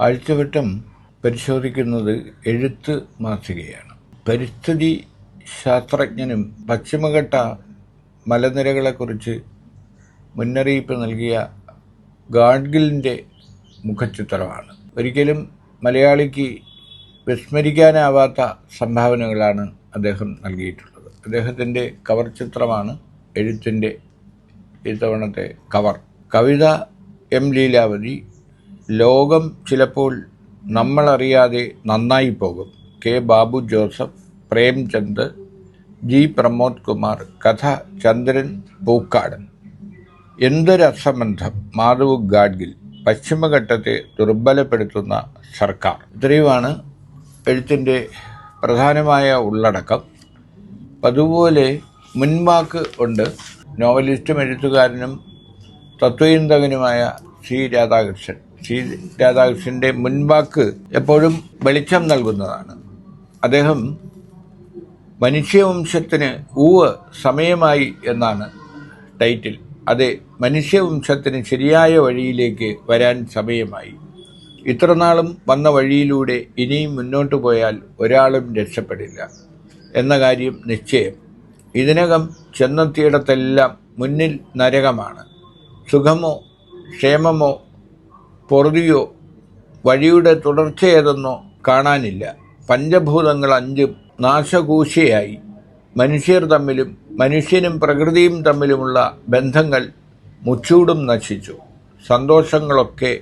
ആഴ്ചവട്ടം പരിശോധിക്കുന്നത് എഴുത്ത് മാസികയാണ്. പരിസ്ഥിതി ശാസ്ത്രജ്ഞനും പശ്ചിമഘട്ട മലനിരകളെക്കുറിച്ച് മുന്നറിയിപ്പ് നൽകിയ ഗാഡ്ഗിലിന്റെ മുഖചിത്രമാണ്. ഒരിക്കലും മലയാളിക്ക് വിസ്മരിക്കാനാവാത്ത സംഭാവനകളാണ് അദ്ദേഹം നൽകിയിട്ടുള്ളത്. അദ്ദേഹത്തിന്റെ കവർ ചിത്രമാണ് എഴുത്തിന്റെ ഇത്തവണത്തെ കവർ. കവിത എം ലീലാവതി ലോകം ചിലപ്പോൾ നമ്മളറിയാതെ നന്നായി പോകും. കെ. ബാബു ജോസഫ് പ്രേംചന്ദ് ജി. പ്രമോദ് കുമാർ കഥ ചന്ദ്രൻ പൂക്കാട് എന്തൊരസംബന്ധം മാധവ് ഗാഡ്ഗിൽ പശ്ചിമഘട്ടത്തെ ദുർബലപ്പെടുത്തുന്ന സർക്കാർ. ഇത്രയുമാണ് എഴുത്തിന്റെ പ്രധാനമായ ഉള്ളടക്കം. അതുപോലെ മുൻവാക്ക് ഉണ്ട്. നോവലിസ്റ്റും എഴുത്തുകാരനും തത്വചിന്തകനുമായ സി. രാധാകൃഷ്ണൻ. സി രാധാകൃഷ്ണന്റെ മുൻവാക്ക് എപ്പോഴും വെളിച്ചം നൽകുന്നതാണ്. അദ്ദേഹം മനുഷ്യവംശത്തിന് ഊവ് സമയമായി എന്നാണ് ടൈറ്റിൽ. അതെ മനുഷ്യവംശത്തിന് ശരിയായ വഴിയിലേക്ക് വരാൻ സമയമായി. ഇത്രനാളും വന്ന വഴിയിലൂടെ ഇനിയും മുന്നോട്ട് പോയാൽ ഒരാളും രക്ഷപ്പെടില്ല. എന്ന കാര്യം നിശ്ചയം. ഇതിനകം ചെന്നെത്തിയിടത്തെല്ലാം മുന്നിൽ നരകമാണ്. സുഖമോ ക്ഷേമമോ പൊറുതിയോ വഴിയുടെ തുടർച്ചയേതെന്നോ കാണാനില്ല. പഞ്ചഭൂതങ്ങൾ അഞ്ചും നാശകൂശയായി മനുഷ്യർ തമ്മിലും മനുഷ്യനും പ്രകൃതിയും തമ്മിലുമുള്ള ബന്ധങ്ങൾ മുച്ചൂടും നശിച്ചു. സന്തോഷങ്ങളൊക്കെ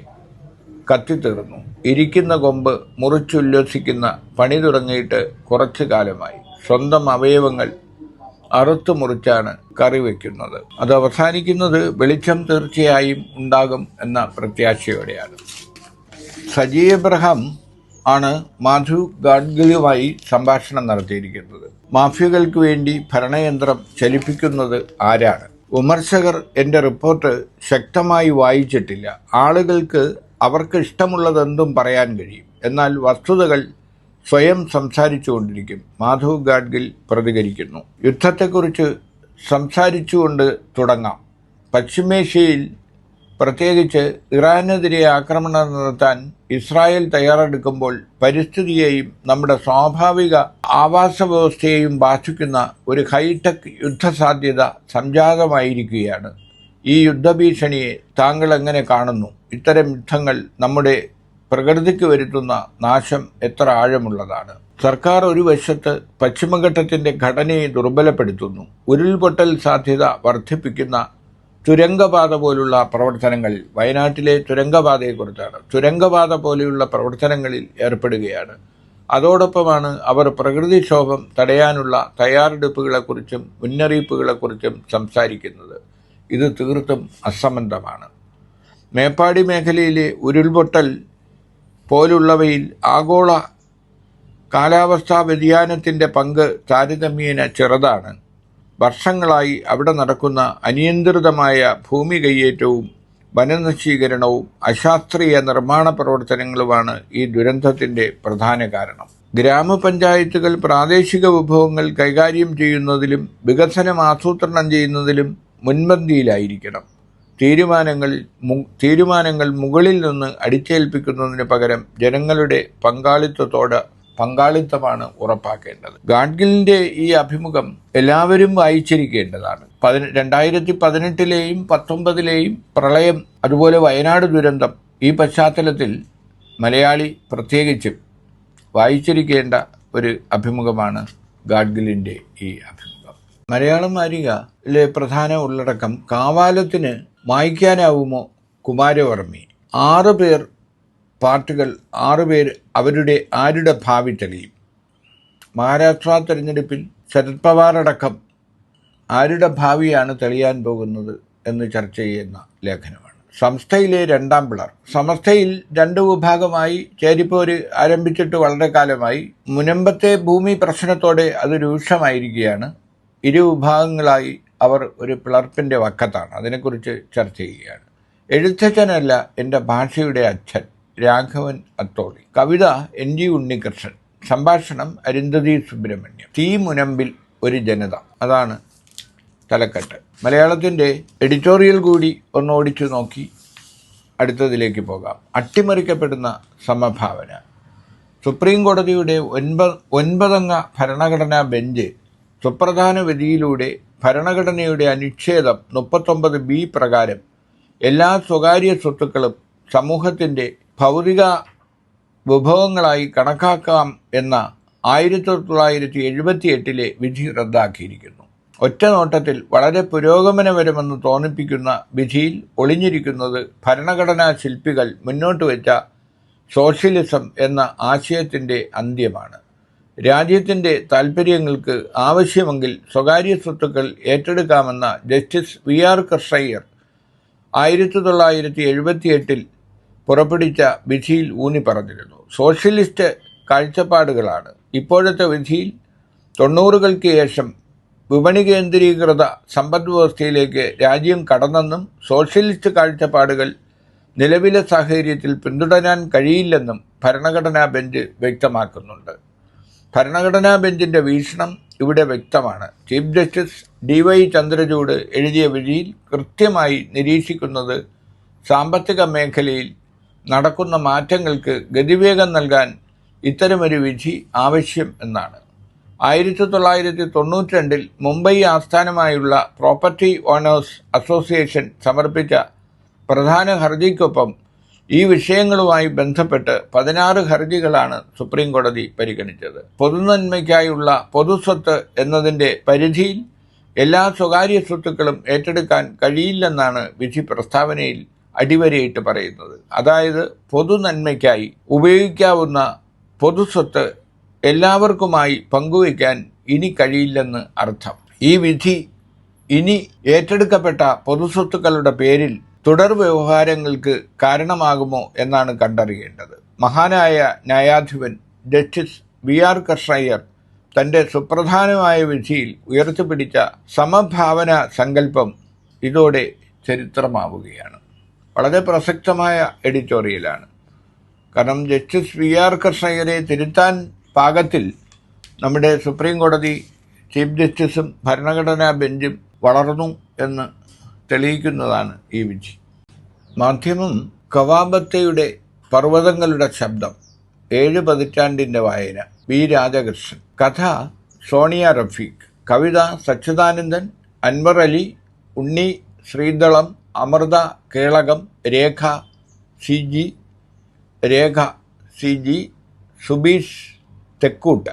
കത്തിത്തീർന്നു. ഇരിക്കുന്ന കൊമ്പ് മുറിച്ചുല്ലസിക്കുന്ന പണി തുടങ്ങിയിട്ട് കുറച്ചു കാലമായി. സ്വന്തം അവയവങ്ങൾ അറുത്തു മുറിച്ചാണ് കറി വയ്ക്കുന്നത് അത് അവസാനിക്കുന്നത് വെളിച്ചം തീർച്ചയായും ഉണ്ടാകും എന്ന പ്രത്യാശയോടെയാണ്. സജി എബ്രഹാം ആണ് മാധു ഗാഡ്ഗിലുമായി സംഭാഷണം നടത്തിയിരിക്കുന്നത്. മാഫിയകൾക്ക് വേണ്ടി ഭരണയന്ത്രം ചലിപ്പിക്കുന്നത് ആരാണ്? വിമർശകർ എന്റെ റിപ്പോർട്ട് ശക്തമായി വായിച്ചിട്ടില്ല. ആളുകൾക്ക് അവർക്ക് ഇഷ്ടമുള്ളതെന്തും പറയാൻ കഴിയും. എന്നാൽ വസ്തുതകൾ സ്വയം സംസാരിച്ചുകൊണ്ടിരിക്കും. മാധവ് ഗാഡ്ഗിൽ പ്രതികരിക്കുന്നു. യുദ്ധത്തെക്കുറിച്ച് സംസാരിച്ചുകൊണ്ട് തുടങ്ങാം. പശ്ചിമേഷ്യയിൽ പ്രത്യേകിച്ച് ഇറാനെതിരെ ആക്രമണം നടത്താൻ ഇസ്രായേൽ തയ്യാറെടുക്കുമ്പോൾ പരിസ്ഥിതിയെയും നമ്മുടെ സ്വാഭാവിക ആവാസ വ്യവസ്ഥയെയും ബാധിക്കുന്ന ഒരു ഹൈടെക് യുദ്ധസാധ്യത സംജാതമായിരിക്കുകയാണ്. ഈ യുദ്ധഭീഷണിയെ താങ്കൾ എങ്ങനെ കാണുന്നു? ഇത്തരം യുദ്ധങ്ങൾ നമ്മുടെ പ്രകൃതിക്ക് വരുത്തുന്ന നാശം എത്ര ആഴമുള്ളതാണ്. സർക്കാർ ഒരു വശത്ത് പശ്ചിമഘട്ടത്തിന്റെ ഘടനയെ ദുർബലപ്പെടുത്തുന്നു. ഉരുൾപൊട്ടൽ സാധ്യത വർദ്ധിപ്പിക്കുന്ന തുരങ്കപാത പോലുള്ള പ്രവർത്തനങ്ങൾ വയനാട്ടിലെ തുരങ്കപാതയെക്കുറിച്ചാണ്. തുരങ്കപാത പോലെയുള്ള പ്രവർത്തനങ്ങളിൽ ഏർപ്പെടുകയാണ്. അതോടൊപ്പമാണ് അവർ പ്രകൃതിക്ഷോഭം തടയാനുള്ള തയ്യാറെടുപ്പുകളെക്കുറിച്ചും മുന്നറിയിപ്പുകളെക്കുറിച്ചും സംസാരിക്കുന്നത്. ഇത് തീർത്തും അസംബന്ധമാണ്. മേപ്പാടി മേഖലയിലെ ഉരുൾപൊട്ടൽ പോലുള്ളവയിൽ ആഗോള കാലാവസ്ഥാ വ്യതിയാനത്തിന്റെ പങ്ക് താരതമ്യേന ചെറുതാണ്. വർഷങ്ങളായി അവിടെ നടക്കുന്ന അനിയന്ത്രിതമായ ഭൂമി കയ്യേറ്റവും വനനശീകരണവും അശാസ്ത്രീയ നിർമ്മാണ പ്രവർത്തനങ്ങളുമാണ് ഈ ദുരന്തത്തിന്റെ പ്രധാന കാരണം. ഗ്രാമപഞ്ചായത്തുകൾ പ്രാദേശിക വിഭവങ്ങൾ കൈകാര്യം ചെയ്യുന്നതിലും വികസനം ആസൂത്രണം ചെയ്യുന്നതിലും മുൻപന്തിയിലായിരിക്കണം. തീരുമാനങ്ങൾ തീരുമാനങ്ങൾ മുകളിൽ നിന്ന് അടിച്ചേൽപ്പിക്കുന്നതിന് പകരം ജനങ്ങളുടെ പങ്കാളിത്തത്തോട് പങ്കാളിത്തമാണ് ഉറപ്പാക്കേണ്ടത്. ഗാഡ്ഗിലിന്റെ ഈ അഭിമുഖം എല്ലാവരും വായിച്ചിരിക്കേണ്ടതാണ്. പതിന രണ്ടായിരത്തി പതിനെട്ടിലെയും പത്തൊമ്പതിലെയും പ്രളയം അതുപോലെ വയനാട് ദുരന്തം ഈ പശ്ചാത്തലത്തിൽ മലയാളി പ്രത്യേകിച്ചും വായിച്ചിരിക്കേണ്ട ഒരു അഭിമുഖമാണ് ഗാഡ്ഗിലിന്റെ ഈ അഭിമുഖം. മലയാളം വാരികയിലെ പ്രധാന ഉള്ളടക്കം കാവാലത്തിന് മായ്ക്കാനാവുമോ കുമാരവർമ്മി? ആറ് പേർ പാർട്ടികൾ ആറ് പേർ അവരുടെ ആരുടെ ഭാവി തെളിയും? മഹാരാഷ്ട്ര തെരഞ്ഞെടുപ്പിൽ ശരത് പവാറടക്കം ആരുടെ ഭാവിയാണ് തെളിയാൻ പോകുന്നത് എന്ന് ചർച്ച ചെയ്യുന്ന ലേഖനമാണ്. സംസ്ഥയിലെ രണ്ടാം പിളർ. സമസ്തയിൽ രണ്ട് വിഭാഗമായി ചേരിപ്പോര് ആരംഭിച്ചിട്ട് വളരെ കാലമായി. മുനമ്പത്തെ ഭൂമി പ്രശ്നത്തോടെ അത് രൂക്ഷമായിരിക്കുകയാണ്. ഇരു വിഭാഗങ്ങളായി അവർ ഒരു പിളർപ്പിന്റെ വക്കത്താണ്. അതിനെക്കുറിച്ച് ചർച്ച ചെയ്യുകയാണ്. എഴുത്തച്ഛനല്ല എന്റെ ഭാഷയുടെ അച്ഛൻ രാഘവൻ അത്തോളി. കവിത എൻ ജി ഉണ്ണികൃഷ്ണൻ. സംഭാഷണം അരുന്ധതി സുബ്രഹ്മണ്യം. തീ മുനമ്പിൽ ഒരു ജനത. അതാണ് തലക്കെട്ട്. മലയാളത്തിന്റെ എഡിറ്റോറിയൽ കൂടി ഒന്ന് ഓടിച്ചു നോക്കി അടുത്തതിലേക്ക് പോകാം. അട്ടിമറിക്കപ്പെടുന്ന സമഭാവന. സുപ്രീം കോടതിയുടെ ഒൻപത് ഒൻപതംഗ ഭരണഘടനാ ബെഞ്ച് സുപ്രധാന വിധിയിലൂടെ ഭരണഘടനയുടെ അനുച്ഛേദം മുപ്പത്തൊമ്പത് ബി പ്രകാരം എല്ലാ സ്വകാര്യ സ്വത്തുക്കളും സമൂഹത്തിന്റെ ഭൗതിക വിഭവങ്ങളായി കണക്കാക്കാം എന്ന ആയിരത്തി തൊള്ളായിരത്തി എഴുപത്തി എട്ടിലെ വിധി റദ്ദാക്കിയിരിക്കുന്നു. ഒറ്റ നോട്ടത്തിൽ വളരെ പുരോഗമനപരമെന്ന് തോന്നിപ്പിക്കുന്ന വിധിയിൽ ഒളിഞ്ഞിരിക്കുന്നത് ഭരണഘടനാ ശില്പികൾ മുന്നോട്ട് വെച്ച സോഷ്യലിസം എന്ന ആശയത്തിന്റെ അന്ത്യമാണ്. രാജ്യത്തിന്റെ താൽപ്പര്യങ്ങൾക്ക് ആവശ്യമെങ്കിൽ സ്വകാര്യ സ്വത്തുക്കൾ ഏറ്റെടുക്കാമെന്ന ജസ്റ്റിസ് വി ആർ കർഷയ്യർ ആയിരത്തി തൊള്ളായിരത്തി എഴുപത്തിയെട്ടിൽ പുറപ്പെടുവിച്ച വിധിയിൽ ഊന്നി പറഞ്ഞിരുന്നു സോഷ്യലിസ്റ്റ് കാഴ്ചപ്പാടുകളാണ്. ഇപ്പോഴത്തെ വിധിയിൽ തൊണ്ണൂറുകൾക്ക് ശേഷം വിപണി കേന്ദ്രീകൃത സമ്പദ് വ്യവസ്ഥയിലേക്ക് രാജ്യം കടന്നെന്നും സോഷ്യലിസ്റ്റ് കാഴ്ചപ്പാടുകൾ നിലവിലെ സാഹചര്യത്തിൽ പിന്തുടരാൻ കഴിയില്ലെന്നും ഭരണഘടനാ ബെഞ്ച് വ്യക്തമാക്കുന്നുണ്ട്. ഭരണഘടനാ ബെഞ്ചിന്റെ വീക്ഷണം ഇവിടെ വ്യക്തമാണ്. Chief justice D Y Chandrachud എഴുതിയ വിധിയിൽ കൃത്യമായി നിരീക്ഷിക്കുന്നത് സാമ്പത്തിക മേഖലയിൽ നടക്കുന്ന മാറ്റങ്ങൾക്ക് ഗതിവേഗം നൽകാൻ ഇത്തരമൊരു വിധി ആവശ്യം എന്നാണ്. ആയിരത്തി തൊള്ളായിരത്തി തൊണ്ണൂറ്റി രണ്ടിൽ മുംബൈ ആസ്ഥാനമായുള്ള പ്രോപ്പർട്ടി ഓണേഴ്സ് അസോസിയേഷൻ സമർപ്പിച്ച പ്രധാന ഹർജിക്കൊപ്പം ഈ വിഷയങ്ങളുമായി ബന്ധപ്പെട്ട് പതിനാറ് ഹർജികളാണ് സുപ്രീം കോടതി പരിഗണിച്ചത്. പൊതുനന്മയ്ക്കായുള്ള പൊതുസ്വത്ത് എന്നതിന്റെ പരിധിയിൽ എല്ലാ സ്വകാര്യ സ്വത്തുക്കളും ഏറ്റെടുക്കാൻ കഴിയില്ലെന്നാണ് വിധി പ്രസ്താവനയിൽ അടിവരയിട്ട് പറയുന്നത്. അതായത് പൊതുനന്മയ്ക്കായി ഉപയോഗിക്കാവുന്ന പൊതുസ്വത്ത് എല്ലാവർക്കുമായി പങ്കുവയ്ക്കാൻ ഇനി കഴിയില്ലെന്ന് അർത്ഥം. ഈ വിധി ഇനി ഏറ്റെടുക്കപ്പെട്ട പൊതുസ്വത്തുക്കളുടെ പേരിൽ തുടർ വ്യവഹാരങ്ങൾക്ക് കാരണമാകുമോ എന്നാണ് കണ്ടറിയേണ്ടത്. മഹാനായ ന്യായാധിപൻ ജസ്റ്റിസ് വി ആർ കർഷയ്യർ തന്റെ സുപ്രധാനമായ വിധിയിൽ ഉയർത്തിപ്പിടിച്ച സമഭാവന സങ്കല്പം ഇതോടെ ചരിത്രമാവുകയാണ്. വളരെ പ്രസക്തമായ എഡിറ്റോറിയലാണ്. കാരണം ജസ്റ്റിസ് വി ആർ കർഷയ്യരെ തിരുത്താൻ പാകത്തിൽ നമ്മുടെ സുപ്രീം കോടതി ചീഫ് ജസ്റ്റിസും ഭരണഘടനാ ബെഞ്ചും വളർന്നു എന്ന് തെളിയിക്കുന്നതാണ് ഈ വിധി. മാധ്യമം കവാബത്തയുടെ പർവതങ്ങളുടെ ശബ്ദം ഏഴ് പതിറ്റാണ്ടിന്റെ വായന വി. രാജകൃഷ്ണൻ. കഥ സോണിയ റഫീഖ്. കവിത Sachidanandan Anwar Ali Unni Sreedalam Amrita Kelakam Rekha C. G. Rekha C. G. Subeesh Thekkoott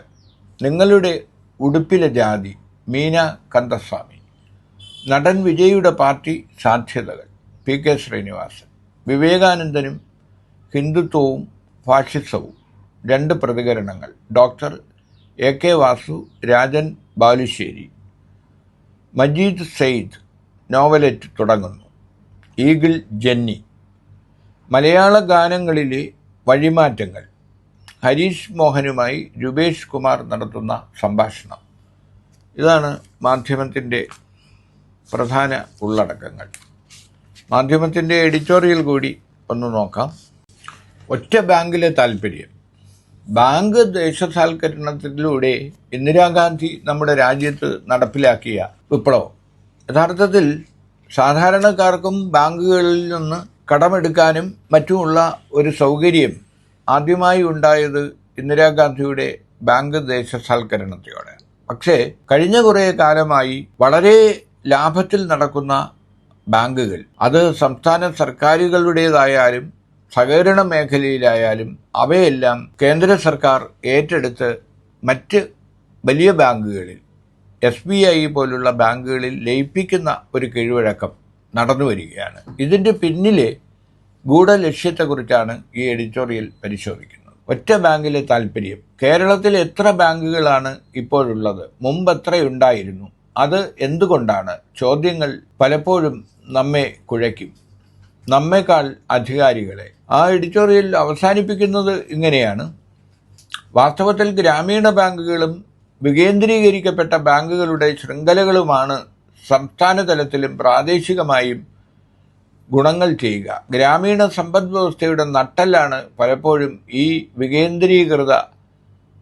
നിങ്ങളുടെ ഉടുപ്പിലെ ജാതി മീന കന്ദസ്വാമി. നടൻ വിജയുടെ പാർട്ടി സാധ്യതകൾ പി കെ ശ്രീനിവാസൻ വിവേകാനന്ദനും ഹിന്ദുത്വവും ഫാഷിസവും. രണ്ട് പ്രതികരണങ്ങൾ. Doctor A K Vasu Rajan Balussery. Majeed Syed novelette തുടങ്ങുന്നു. Eagle Jenny. മലയാള ഗാനങ്ങളിലെ വഴിമാറ്റങ്ങൾ. ഹരീഷ് മോഹനുമായി രൂപേഷ് കുമാർ നടത്തുന്ന സംഭാഷണം. ഇതാണ് മാധ്യമത്തിന്റെ പ്രധാന ഉള്ളടക്കങ്ങൾ. മാധ്യമത്തിന്റെ എഡിറ്റോറിയൽ കൂടി ഒന്ന് നോക്കാം. ഒറ്റ ബാങ്കിലെ താല്പര്യം ബാങ്ക് ദേശസാൽക്കരണത്തിലൂടെ ഇന്ദിരാഗാന്ധി നമ്മുടെ രാജ്യത്ത് നടപ്പിലാക്കിയ വിപ്ലവം. യഥാർത്ഥത്തിൽ സാധാരണക്കാർക്കും ബാങ്കുകളിൽ നിന്ന് കടമെടുക്കാനും മറ്റുമുള്ള ഒരു സൗകര്യം ആദ്യമായി ഉണ്ടായത് ഇന്ദിരാഗാന്ധിയുടെ ബാങ്ക് ദേശസാൽക്കരണത്തോടെ പക്ഷേ കഴിഞ്ഞ കുറേ കാലമായി വളരെ ലാഭത്തിൽ നടക്കുന്ന ബാങ്കുകൾ. അത് സംസ്ഥാന സർക്കാരുകളുടേതായാലും സഹകരണ മേഖലയിലായാലും അവയെല്ലാം കേന്ദ്ര സർക്കാർ ഏറ്റെടുത്ത് മറ്റ് വലിയ ബാങ്കുകളിൽ എസ് ബി ഐ പോലുള്ള ബാങ്കുകളിൽ ലയിപ്പിക്കുന്ന ഒരു കീഴ്വഴക്കം നടന്നു വരികയാണ്. ഇതിന്റെ പിന്നിലെ ഗൂഢലക്ഷ്യത്തെക്കുറിച്ചാണ് ഈ എഡിറ്റോറിയൽ പരിശോധിക്കുന്നത്. ഒറ്റ ബാങ്കിലെ താല്പര്യം കേരളത്തിൽ എത്ര ബാങ്കുകളാണ് ഇപ്പോഴുള്ളത്? മുമ്പ് എത്രയുണ്ടായിരുന്നു? അത് എന്തുകൊണ്ടാണ്? ചോദ്യങ്ങൾ പലപ്പോഴും നമ്മെ കുഴയ്ക്കും. നമ്മേക്കാൾ അധികാരികളെ. ആ എഡിറ്റോറിയൽ അവസാനിപ്പിക്കുന്നത് ഇങ്ങനെയാണ്. വാസ്തവത്തിൽ ഗ്രാമീണ ബാങ്കുകളും വികേന്ദ്രീകരിക്കപ്പെട്ട ബാങ്കുകളുടെ ശൃംഖലകളുമാണ് സംസ്ഥാന തലത്തിലും പ്രാദേശികമായും ഗുണങ്ങൾ ചെയ്യുക. ഗ്രാമീണ സമ്പദ് വ്യവസ്ഥയുടെ നട്ടെല്ലാണ് പലപ്പോഴും ഈ വികേന്ദ്രീകൃത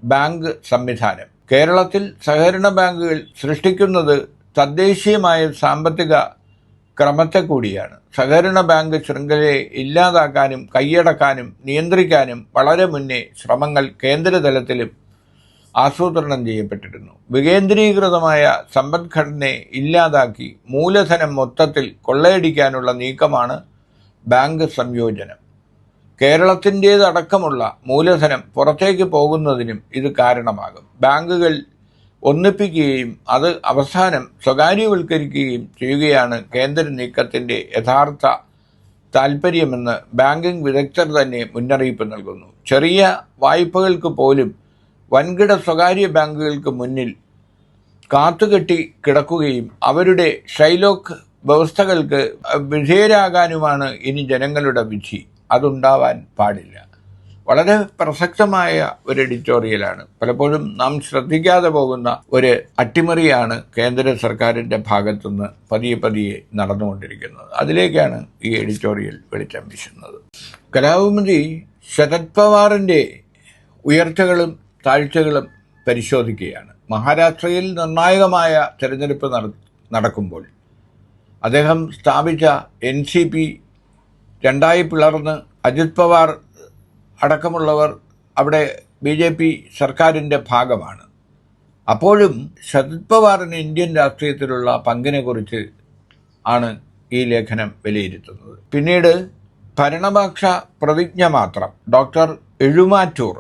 ബാങ്ക് സംവിധാനം. കേരളത്തിൽ സഹകരണ ബാങ്കുകൾ സൃഷ്ടിക്കുന്നത് തദ്ദേശീയമായ സാമ്പത്തിക ക്രമത്തെ കൂടിയാണ്. സഹകരണ ബാങ്ക് ശൃംഖലയെ ഇല്ലാതാക്കാനും കൈയടക്കാനും നിയന്ത്രിക്കാനും വളരെ മുന്നേ ശ്രമങ്ങൾ കേന്ദ്രതലത്തിലും ആസൂത്രണം ചെയ്യപ്പെട്ടിരുന്നു. വികേന്ദ്രീകൃതമായ സമ്പദ്ഘടനയെ ഇല്ലാതാക്കി മൂലധനം മൊത്തത്തിൽ കൊള്ളയടിക്കാനുള്ള നീക്കമാണ് ബാങ്ക് സംയോജനം. കേരളത്തിന്റേതടക്കമുള്ള മൂലധനം പുറത്തേക്ക് പോകുന്നതിനും ഇത് കാരണമാകും. ബാങ്കുകൾ ഒന്നിപ്പിക്കുകയും അത് അവസാനം സ്വകാര്യവൽക്കരിക്കുകയും ചെയ്യുകയാണ് കേന്ദ്ര നീക്കത്തിന്റെ യഥാർത്ഥ താൽപ്പര്യമെന്ന് ബാങ്കിംഗ് വിദഗ്ധർ തന്നെ മുന്നറിയിപ്പ് നൽകുന്നു. ചെറിയ വായ്പകൾക്ക് പോലും വൻകിട സ്വകാര്യ ബാങ്കുകൾക്ക് മുന്നിൽ കാത്തുകെട്ടി കിടക്കുകയും അവരുടെ ഷൈലോക്ക് വ്യവസ്ഥകൾക്ക് വിധേയരാകാനുമാണ് ഇനി ജനങ്ങളുടെ വിധി. അതുണ്ടാവാൻ പാടില്ല. വളരെ പ്രസക്തമായ ഒരു എഡിറ്റോറിയലാണ്. പലപ്പോഴും നാം ശ്രദ്ധിക്കാതെ പോകുന്ന ഒരു അട്ടിമറിയാണ് കേന്ദ്ര സർക്കാരിന്റെ ഭാഗത്തുനിന്ന് പതിയെ പതിയെ നടന്നുകൊണ്ടിരിക്കുന്നത്. അതിലേക്കാണ് ഈ എഡിറ്റോറിയൽ വെളിച്ചം വീശുന്നത്. കലാഭൂമതി ശരത് പവാറിന്റെ ഉയർച്ചകളും താഴ്ചകളും പരിശോധിക്കുകയാണ്. മഹാരാഷ്ട്രയിൽ നിർണായകമായ തെരഞ്ഞെടുപ്പ് നടക്കുമ്പോൾ അദ്ദേഹം സ്ഥാപിച്ച എൻ സി പി രണ്ടായി പിളർന്ന് അജിത് പവാർ അടക്കമുള്ളവർ അവിടെ ബി ജെ പി സർക്കാരിന്റെ ഭാഗമാണ്. അപ്പോഴും ശരത് പവാറിന് ഇന്ത്യൻ രാഷ്ട്രീയത്തിലുള്ള പങ്കിനെക്കുറിച്ച് ആണ് ഈ ലേഖനം വിലയിരുത്തുന്നത്. പിന്നീട് ഭരണപക്ഷ പ്രതിജ്ഞ മാത്രം ഡോക്ടർ എഴുമാറ്റൂർ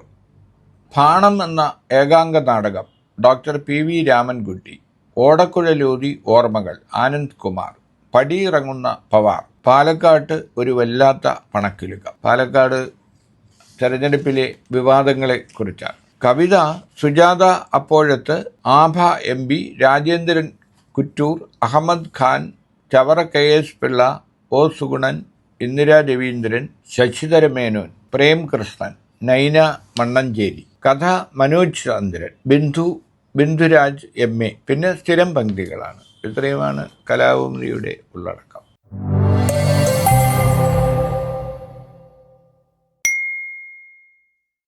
ഭാണം എന്ന ഏകാംഗ നാടകം ഡോക്ടർ പി വി രാമൻകുട്ടി ഓടക്കുഴലൂതി ഓർമ്മകൾ ആനന്ദ് കുമാർ പടിയിറങ്ങുന്ന പവാർ പാലക്കാട്ട് ഒരു വല്ലാത്ത പണക്കിലുക. പാലക്കാട് തെരഞ്ഞെടുപ്പിലെ വിവാദങ്ങളെ കുറിച്ചാണ്. കവിത Sujatha Appozhath Aabha M P Rajendran Kuttoor Ahmed Khan Chavara K S Pillai O Sugunan Indira Raveendran Sasidhara Menon Prem Krishnan Naina Mannancheri കഥ മനോജ് ചന്ദ്രൻ ബിന്ദു ബിന്ദുരാജ് എം എ. പിന്നെ സ്ഥിരം പങ്ക്തികളാണ്. ഇത്രയുമാണ് കലാഭൂമിയുടെ ഉള്ളടക്കം.